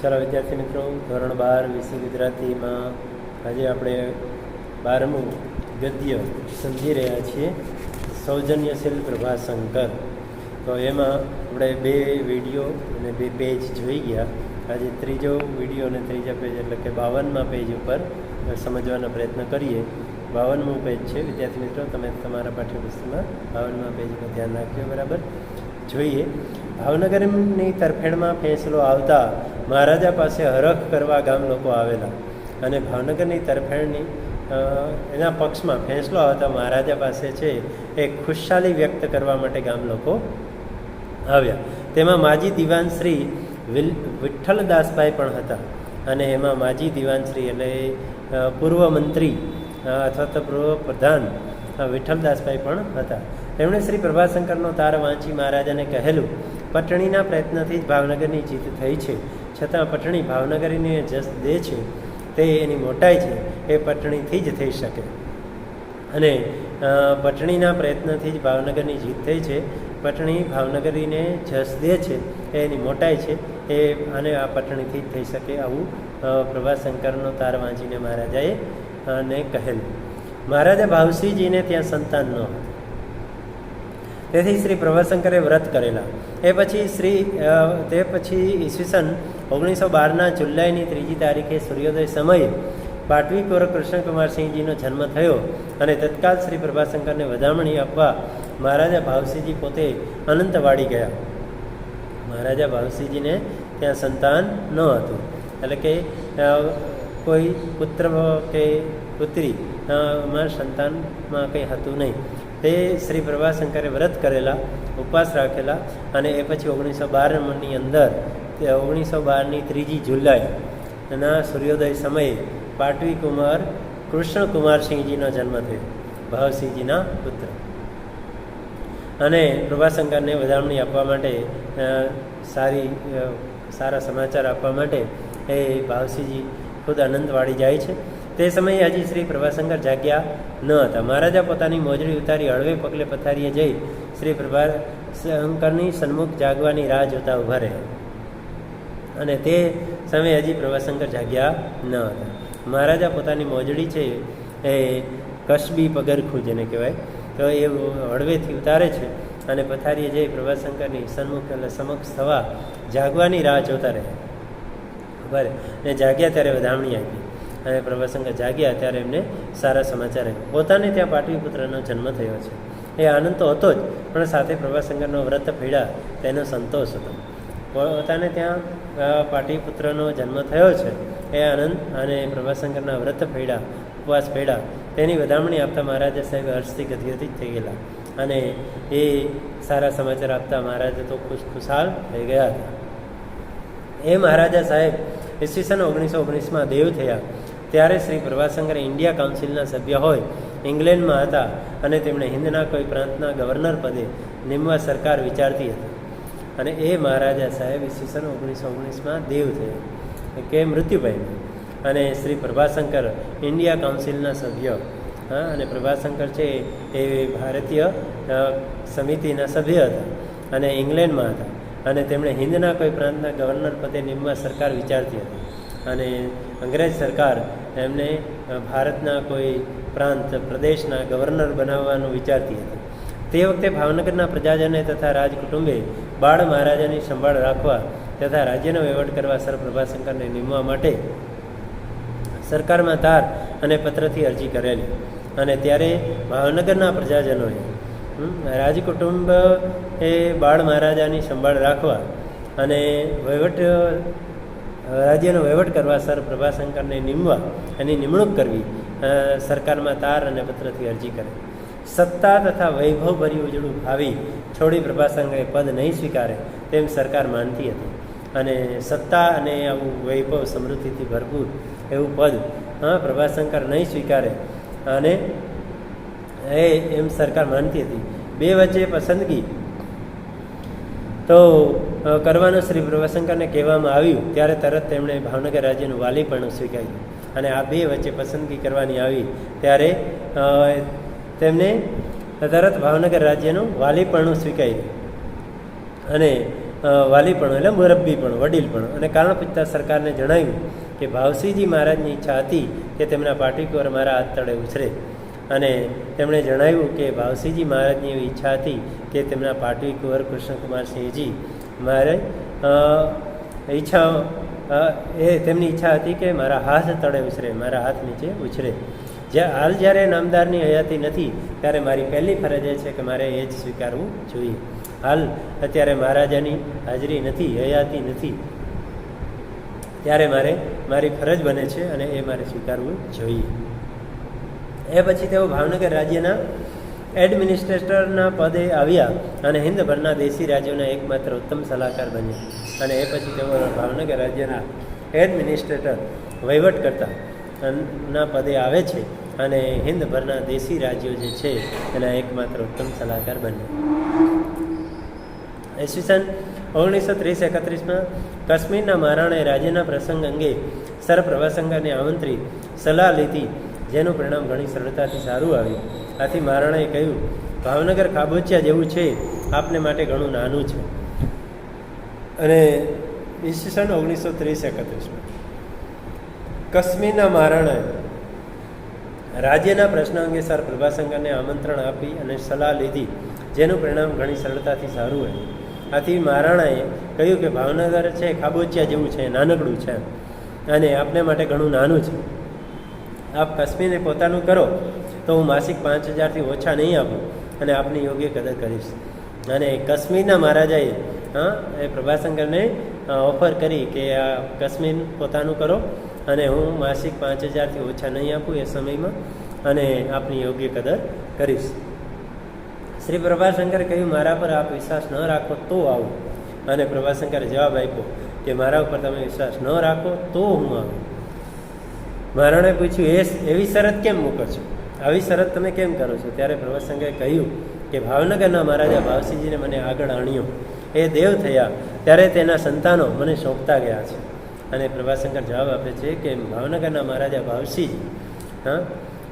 ચાલો વિદ્યાર્થી મિત્રો, ધોરણ બાર, વિષય ગુજરાતીમાં આજે આપણે બારમું ગદ્ય સમજી રહ્યા છીએ, સૌજન્યશીલ પ્રભાશંકર. તો એમાં આપણે બે વીડિયો અને બે પેજ જોઈ ગયા. આજે ત્રીજો વીડિયો અને ત્રીજા પેજ, એટલે કે બાવનમાં પેજ ઉપર સમજવાનો પ્રયત્ન કરીએ. બાવનમું પેજ છે. વિદ્યાર્થી મિત્રો, તમે તમારા પાઠ્યપુસ્તકમાં બાવનમાં પેજ પર ધ્યાન રાખજો બરાબર? જોઈએ. ભાવનગરની તરફેણમાં ફેંસલો આવતા મહારાજા પાસે હરખ કરવા ગામ લોકો આવેલા. અને ભાવનગરની તરફેણની એના પક્ષમાં ફેંસલો આવતા મહારાજા પાસે છે એ ખુશાલી વ્યક્ત કરવા માટે ગામ લોકો આવ્યા. તેમાં માજી દિવાન શ્રી વિલ, વિઠ્ઠલદાસભાઈ પણ હતા. અને એમાં માજી દિવાન શ્રી એટલે પૂર્વ મંત્રી અથવા તો પૂર્વ પ્રધાન વિઠ્ઠલદાસભાઈ પણ હતા. તેમણે શ્રી પ્રભાશંકરનો તાર વાંચી મહારાજાને કહેલું, પટણીના પ્રયત્નથી જ ભાવનગરની જીત થઈ છે. છતાં પટણી ભાવનગરીને જસ દે છે. તે એની મોટાઈ છે. એ પટણીથી જ થઈ શકે. અને પટણીના પ્રયત્નથી જ ભાવનગરની જીત થઈ છે. પટણી ભાવનગરીને જસ દે છે. એ એની મોટાઈ છે. એ, અને આ પટણીથી જ થઈ શકે આવું પ્રભાશંકરનો તાર વાંચીને મહારાજાએ અને કહેલું. મહારાજા ભાવસિંહજીને ત્યાં સંતાન ન હતું. તેથી શ્રી પ્રભાશંકરે વ્રત કરેલા. એ પછી શ્રી તે પછી ઈસવીસન ઓગણીસો બારના જુલાઈની ત્રીજી તારીખે સૂર્યોદય સમયે પાટવી કોર કૃષ્ણકુમારસિંહજીનો જન્મ થયો અને તત્કાલ શ્રી પ્રભાશંકરને વધામણી આપવા મહારાજા ભાવસિંહજી પોતે અનંતવાડી ગયા. મહારાજા ભાવસિંહજીને ત્યાં સંતાન ન હતું. એટલે કે કોઈ પુત્ર કે પુત્રી માં સંતાનમાં કંઈ હતું નહીં. તે શ્રી પ્રભાશંકરે વ્રત કરેલા, ઉપવાસ રાખેલા અને એ પછી ઓગણીસો બારની અંદર ઓગણીસો બારની ત્રીજી જુલાઈના સૂર્યોદય સમયે પાટવી કુમાર, કૃષ્ણકુમારસિંહજીનો જન્મ થયો, ભાવસિંહજીના પુત્ર. અને પ્રભાશંકરને વધામણી આપવા માટે સારી સારા સમાચાર આપવા માટે એ ભાવસિંહજી ખુદ આનંદવાડી જાય છે. તે સમયે હજી શ્રી પ્રભાશંકર જાગ્યા ન હતા. મહારાજા પોતાની મોજડી ઉતારી હળવે પગલે પથારીએ જઈ શ્રી પ્રભાશંકરની સન્મુખ જાગવાની રાહ જોતા ઊભા રહ્યા. અને તે સમયે હજી પ્રભાશંકર જાગ્યા ન હતા. મહારાજા પોતાની મોજડી છે એ કસબી પગરખું જેને કહેવાય, તો એ હળવેથી ઉતારે છે અને પથારીએ જઈ પ્રભાશંકરની સન્મુખ એટલે સમક્ષ થવા જાગવાની રાહ જોતા રહ્યા. બરાબર ને જાગ્યા ત્યારે વધામણી આપી. અને પ્રભાશંકર જાગ્યા ત્યારે એમને સારા સમાચાર આવ્યા પોતાને ત્યાં પાટવીપુત્રનો જન્મ થયો છે. એ આનંદ તો હતો જ, પણ સાથે પ્રભાશંકરનો વ્રત પીડા તેનો સંતોષ હતો. પોતાને ત્યાં પાટીપુત્રનો જન્મ થયો છે. એ આનંદ અને પ્રભાશંકરના વ્રત ફેડા ઉપવાસ ફેડા તેની વધામણી આપતા મહારાજા સાહેબ હર્ષથી ગદગદિત થઈ ગયેલા. અને એ સારા સમાચાર આપતા મહારાજા તો ખુશ ખુશાલ થઈ ગયા હતા. એ મહારાજા સાહેબ, ઈસવીસન ઓગણીસો ઓગણીસમાં દેવ થયા. ત્યારે શ્રી પ્રભાશંકર ઇન્ડિયા કાઉન્સિલના સભ્ય હોય, ઇંગ્લેન્ડમાં હતા અને તેમણે હિન્દના કોઈ પ્રાંતના ગવર્નર પદે નિમવા સરકાર વિચારતી હતી. અને એ મહારાજા સાહેબ ઈસવીસન ઓગણીસો ઓગણીસમાં દેવ થયા કે મૃત્યુ પામ્યા અને શ્રી પ્રભાશંકર ઇન્ડિયા કાઉન્સિલના સભ્ય, હા, અને પ્રભાશંકર છે એ ભારતીય સમિતિના સભ્ય હતા અને ઇંગ્લેન્ડમાં હતા. અને તેમણે હિન્દના કોઈ પ્રાંતના ગવર્નર પદે નિમવા સરકાર વિચારતી હતી. અને અંગ્રેજ સરકાર એમને ભારતના કોઈ પ્રાંત, પ્રદેશના ગવર્નર બનાવવાનું વિચારતી હતી. તે વખતે ભાવનગરના પ્રજાજને તથા રાજકુટુંબે બાળ મહારાજાની સંભાળ રાખવા તથા રાજ્યનો વહીવટ કરવા સર પ્રભાશંકરને નિમવા માટે સરકારમાં તાર અને પત્રથી અરજી કરેલી. અને ત્યારે ભાવનગરના પ્રજાજનોએ રાજકુટુંબ એ બાળ મહારાજાની સંભાળ રાખવા અને વહીવટ રાજ્યનો વહીવટ કરવા સર પ્રભાશંકરને નિમવા એની નિમણૂક કરવી સરકારમાં તાર અને પત્રથી અરજી કરે. સત્તા તથા વૈભવ ભર્યું ઉજળું ભાવી છોડી પ્રભાશંકરે પદ નહીં સ્વીકારે તેમ સરકાર માનતી હતી. અને સત્તા અને આવું વૈભવ સમૃદ્ધિથી ભરપૂર એવું પદ હા પ્રભાશંકર નહીં સ્વીકારે. અને એ એમ સરકાર માનતી હતી. બે વચ્ચે પસંદગી. તો કરવાનું શ્રી પ્રભાશંકરને કહેવામાં આવ્યું, ત્યારે તરત તેમણે ભાવનગર રાજ્યનું વાલીપણું સ્વીકાર્યું. અને આ બે વચ્ચે પસંદગી કરવાની આવી, ત્યારે તેમને તરત ભાવનગર રાજ્યનું વાલીપણું સ્વીકાર્યું. અને વાલીપણું એટલે મુરબ્બીપણું વડીલપણું અને કારણ પૂછતા સરકારને જણાવ્યું કે ભાવસિંહજી મહારાજની ઈચ્છા હતી કે તેમના પાટીકોર મારા હાથ તળે ઉછરે. અને તેમણે જણાવ્યું કે ભાવસિંહજી મહારાજની એવી ઈચ્છા હતી કે તેમના પાટવીકુંવર કૃષ્ણકુમાર સિંહજી મારે ઈચ્છાઓ એ તેમની ઈચ્છા હતી કે મારા હાથ તળે ઉછરે, મારા હાથ નીચે ઉછરે. જ્યાં હાલ જ્યારે નામદારની હયાતી નથી, ત્યારે મારી પહેલી ફરજ એ છે કે મારે એ જ સ્વીકારવું જોઈએ. હાલ અત્યારે મહારાજાની હાજરી નથી, હયાતી નથી. ત્યારે મારે મારી ફરજ બને છે અને એ મારે સ્વીકારવું જોઈએ. એ પછી તેઓ ભાવનગર રાજ્યના એડમિનિસ્ટ્રેટરના પદે આવ્યા અને હિન્દભરના દેશી રાજ્યોના એકમાત્ર ઉત્તમ સલાહકાર બન્યા. અને એ પછી તેઓ ભાવનગર રાજ્યના એડમિનિસ્ટ્રેટર વહીવટકર્તા ના પદે આવે છે અને હિન્દભરના દેશી રાજ્યો જે છે એના એકમાત્ર ઉત્તમ સલાહકાર બન્યા. ઈસવીસન ઓગણીસો ત્રીસ એકત્રીસમાં કાશ્મીરના મહારાણાએ રાજ્યના પ્રસંગ અંગે સર પ્રભાશંકરને સલાહ લીધી. જેનું પરિણામ ઘણી સરળતાથી સારું આવ્યું. આથી મહારાણાએ કહ્યું, ભાવનગર ખાબોચિયા જેવું છે, આપને માટે ઘણું નાનું છે. અને ઈસવીસન ઓગણીસો ત્રીસ એકત્રીસમાં કાશ્મીરના મહારાણાએ રાજ્યના પ્રશ્ન અંગે સર પ્રભાશંકરને આમંત્રણ આપી અને સલાહ લીધી, જેનું પરિણામ ઘણી સરળતાથી સારું આવ્યું. આથી મહારાણાએ કહ્યું કે ભાવનગર છે, ખાબોચિયા જેવું છે, નાનકડું છે. અને આપને માટે ઘણું નાનું છે. આપ કાશ્મીરને પોતાનું કરો, તો હું માસિક પાંચ હજારથી ઓછા નહીં આપું અને આપની યોગ્ય કદર કરીશ. અને કાશ્મીરના મહારાજાએ, હા, એ પ્રભાશંકરને ઓફર કરી કે આ કાશ્મીર પોતાનું કરો અને હું માસિક પાંચ હજારથી ઓછા નહીં આપું એ સમયમાં અને આપની યોગ્ય કદર કરીશ. શ્રી પ્રભાશંકરે કહ્યું, મારા પર આપ વિશ્વાસ ન રાખો તો આવું. અને પ્રભાશંકરે જવાબ આપ્યો કે, મારા ઉપર તમે વિશ્વાસ ન રાખો તો હું આવું. મહારાણે પૂછ્યું, એ એવી શરત કેમ મૂકો છો? આવી શરત તમે કેમ કરો છો? ત્યારે પ્રભાશંકરે કહ્યું કે, ભાવનગરના મહારાજા ભાવસિંહજીને મને આગળ આણ્યો. એ દેવ થયા. ત્યારે તેના સંતાનો મને સોંપતા ગયા છે. અને પ્રભાશંકર જવાબ આપે છે કે, ભાવનગરના મહારાજા ભાવસિંહ, હા,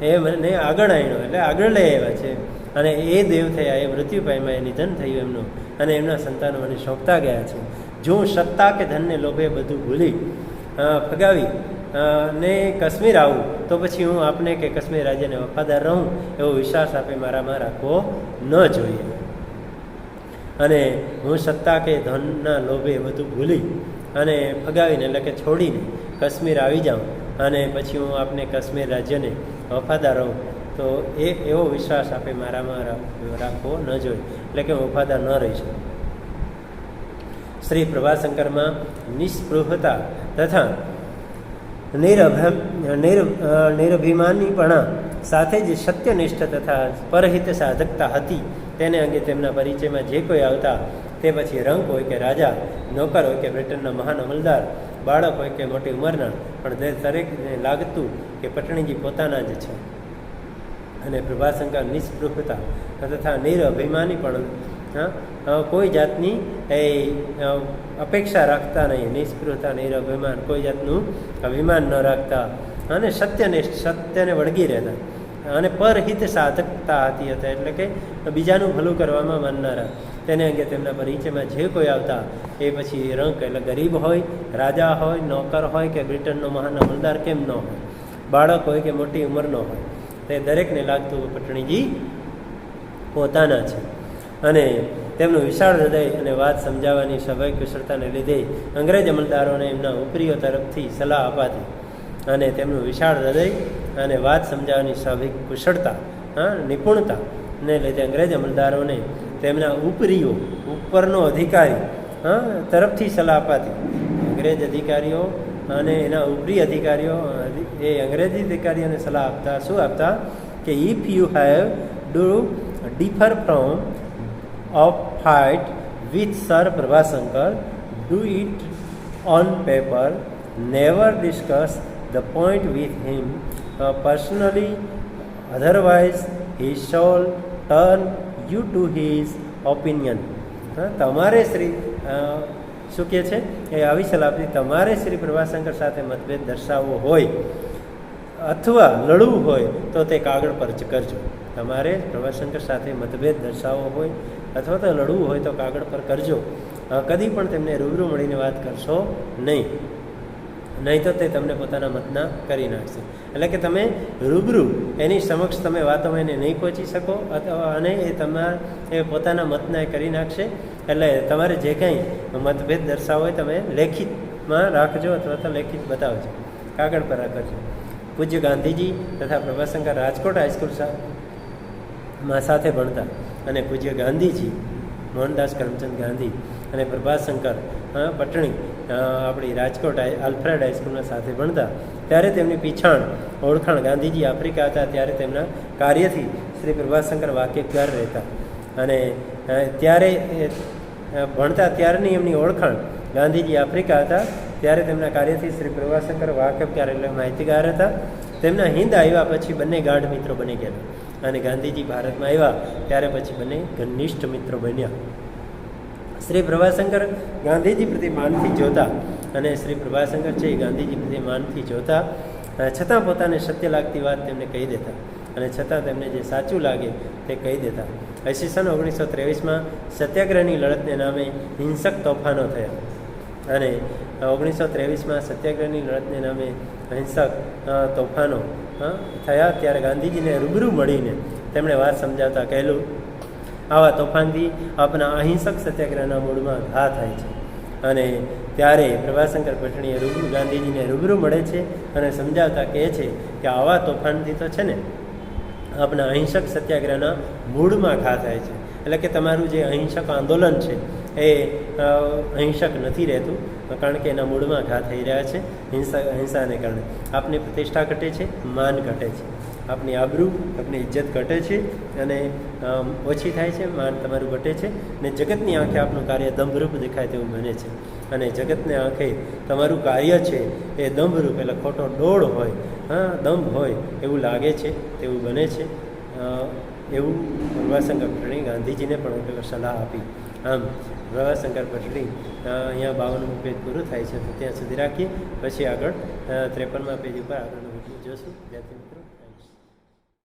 એ મને આગળ આણ્યો, એટલે આગળ લઈ આવ્યા છે. અને એ દેવ થયા, એ મૃત્યુ પામ્યા, એ નિધન થયું એમનું. અને એમના સંતાનો મને સોંપતા ગયા છે. જો હું સત્તા કે ધનને લોભે બધું ભૂલી ફગાવી ને કાશ્મીર આવું, તો પછી હું આપને કે કાશ્મીર રાજ્યને વફાદાર રહું, એવો વિશ્વાસ આપે મારામાં રાખવો ન જોઈએ. અને હું સત્તા કે ધનના લોભે બધું ભૂલી અને ફગાવીને એટલે કે છોડીને કાશ્મીર આવી જાઉં અને પછી હું આપને કાશ્મીર રાજ્યને વફાદાર રહું, તો એ એવો વિશ્વાસ આપે મારામાં રાખવો ન જોઈએ, એટલે કે વફાદાર ન રહી શકું. શ્રી પ્રભાશંકરમાં નિસ્પૃહતા તથા નિરભ, નિર નિરભિમાનીપણા સાથે જ સત્યનિષ્ઠ તથા પરહિત સાધકતા હતી. તેને અંગે તેમના પરિચયમાં જે કોઈ આવતા તે પછી રંગ હોય કે રાજા, નોકર હોય કે બ્રિટનના મહાન અમલદાર, બાળક હોય કે મોટી ઉંમરના, પણ દરેકને લાગતું કે પટણીજી પોતાના જ છે. અને પ્રભાશંકર નિષ્પૃહતા તથા નિરઅભિમાની પણ કોઈ જાતની એ અપેક્ષા રાખતા નહીં નિસ્પૃહતા નિરઅભિમાન કોઈ જાતનું અભિમાન ન રાખતા અને સત્યનિષ્ઠ સત્યને વળગી રહેતા. અને પરહિત સાધકતા હતી હતા, એટલે કે બીજાનું ભલું કરવામાં માનનારા. તેને અંગે તેમના પરિચયમાં જે કોઈ આવતા, એ પછી રંક, એટલે ગરીબ હોય, રાજા હોય, નોકર હોય કે બ્રિટનનો મહાન અમલદાર કેમ ન હોય? બાળક હોય કે મોટી ઉંમરનો હોય? તે દરેકને લાગતું પટણીજી, પોતાના છે. અને તેમનું વિશાળ હૃદય અને વાત સમજાવવાની સ્વાભાવિક કુશળતાને લીધે અંગ્રેજ અમલદારોને એમના ઉપરીઓ તરફથી સલાહ અપાતી. અને તેમનું વિશાળ હૃદય અને વાત સમજાવવાની સ્વાભાવિક કુશળતા હા નિપુણતા ને લીધે અંગ્રેજ અમલદારોને તેમના ઉપરીઓ, ઉપરનો અધિકારી, હા, તરફથી સલાહ અપાતી. અંગ્રેજ અધિકારીઓ અને એના ઉપરી અધિકારીઓ, એ અંગ્રેજી અધિકારીઓને સલાહ આપતા, શું આપતા કે if you have do differ from of fight with sir Prabhashankar do it on paper never discuss the point with him personally otherwise he shall turn you to his opinion તમારે શ્રી શું કહે છે? એ આવી સલાહ આપી. તમારે શ્રી પ્રભાશંકર સાથે મતભેદ દર્શાવવો હોય અથવા લડવું હોય, તો તે કાગળ પર કરજો. તમારે પ્રભાશંકર સાથે મતભેદ દર્શાવવો હોય અથવા તો લડવું હોય તો કાગળ પર કરજો. કદી પણ તેમને રૂબરૂ મળીને વાત કરશો નહીં. નહીં તો તે તમને પોતાના મતના કરી નાખશે. એટલે કે તમે રૂબરૂ એની સમક્ષ તમે વાતોમાં એને નહીં પહોંચી શકો અથવા અને એ તમારા એ પોતાના મતના એ કરી નાખશે. એટલે તમારે જે કંઈ મતભેદ દર્શાવો હોય તમે લેખિતમાં રાખજો અથવા તો લેખિત બતાવજો. કાગળ પર રાખજો. પૂજ્ય ગાંધીજી તથા પ્રભાશંકર રાજકોટ હાઈસ્કૂલમાં સાથે ભણતા. અને પૂજ્ય ગાંધીજી, મોહનદાસ કરમચંદ ગાંધી અને પ્રભાશંકર પટણી આપણી રાજકોટ આલ્ફ્રેડ હાઈસ્કૂલના સાથે ભણતા. ત્યારે તેમની પીછાણ ઓળખાણ ગાંધીજી આફ્રિકા હતા, ત્યારે તેમના કાર્યથી શ્રી પ્રભાશંકર વાકેફગાર રહેતા. અને ત્યારે ભણતા ત્યારની એમની ઓળખાણ ગાંધીજી આફ્રિકા હતા, ત્યારે તેમના કાર્યથી શ્રી પ્રભાશંકર વાકેફગાર એટલે માહિતીગાર હતા. તેમના હિંદ આવ્યા પછી બંને ગાઢ મિત્રો બની ગયા અને ગાંધીજી ભારતમાં આવ્યા, ત્યારે પછી બંને ઘનિષ્ઠ મિત્રો બન્યા. શ્રી પ્રભાશંકર ગાંધીજી પ્રતિ માનથી જોતા અને શ્રી પ્રભાશંકર છે એ ગાંધીજી પ્રતિ માનથી જોતા છતાં પોતાને સત્ય લાગતી વાત તેમને કહી દેતા અને છતાં તેમને જે સાચું લાગે તે કહી દેતા. ઈસવીસન ઓગણીસો ત્રેવીસમાં સત્યાગ્રહની લડતને નામે હિંસક તોફાનો થયા અને ઓગણીસો ત્રેવીસમાં સત્યાગ્રહની લડતને નામે હિંસક તોફાનો થયા ત્યારે ગાંધીજીને રૂબરૂ મળીને તેમણે વાત સમજાવતા કહેલું, આવા તોફાનથી આપના અહિંસક સત્યાગ્રહના મૂળમાં ઘા થાય છે. અને ત્યારે પ્રભાશંકર પટણીએ રૂબરૂ ગાંધીજીને રૂબરૂ મળે છે અને સમજાવતા કહે છે કે આવા તોફાનથી તો છે ને આપણા અહિંસક સત્યાગ્રહના મૂળમાં ઘા થાય છે. એટલે કે તમારું જે અહિંસક આંદોલન છે એ અહિંસક નથી રહેતું, કારણ કે એના મૂળમાં ઘા થઈ રહ્યા છે, હિંસા હિંસાને કારણે. આપની પ્રતિષ્ઠા ઘટે છે, માન ઘટે છે. આપની આબરૂ, આપની ઇજ્જત ઘટે છે અને ઓછી થાય છે, માન તમારું ઘટે છે ને જગતની આંખે આપનું કાર્ય દંભરૂપ દેખાય તેવું બને છે. અને જગતને આંખે તમારું કાર્ય છે એ દંભરૂપ, એટલે ખોટો ડોળ હોય, હા, દંભ હોય એવું લાગે છે, તેવું બને છે. એવું પ્રભાશંકર પટણી ગાંધીજીને પણ સલાહ આપી. આમ રવાશંકર પટડી અહીંયા બાવનમું પેજ પૂરું થાય છે, તો ત્યાં સુધી રાખીએ. પછી આગળ ત્રેપનમાં પેજ ઉપર આગળનું વીડિયો જોશું. જ્યાંથી